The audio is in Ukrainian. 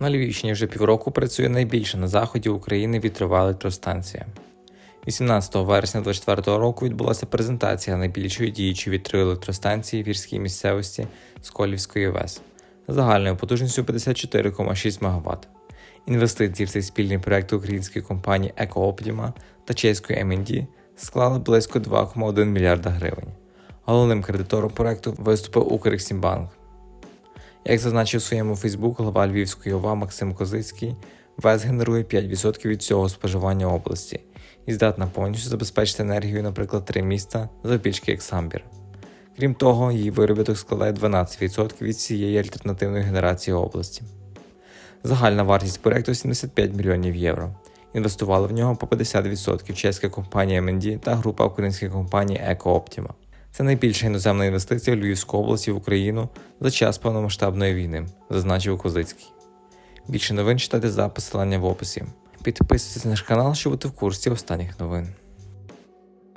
На Львівщині вже півроку працює найбільша на заході України вітрова електростанція. 18 вересня 2024 року відбулася презентація найбільшої діючої вітрової електростанції в гірській місцевості Сколівської ВЕС загальною потужністю 54,6 МВт. Інвестиції в цей спільний проект української компанії EcoOptima та чеської MND склали близько 2,1 мільярда гривень. Головним кредитором проекту виступив Укрексімбанк. Як зазначив у своєму Фейсбук голова Львівської ОВА Максим Козицький, ВЕС генерує 5% від всього споживання області і здатна повністю забезпечити енергію, наприклад, три міста завбільшки як Самбір. Крім того, її виробіток складає 12% від всієї альтернативної генерації області. Загальна вартість проекту 75 мільйонів євро. Інвестували в нього по 50% чеська компанія MND та група українських компаній EcoOptima. Це найбільша іноземна інвестиція в Львівську область і в Україну за час повномасштабної війни, зазначив Козицький. Більше новин читайте за посиланням в описі. Підписуйтесь на наш канал, щоб бути в курсі останніх новин.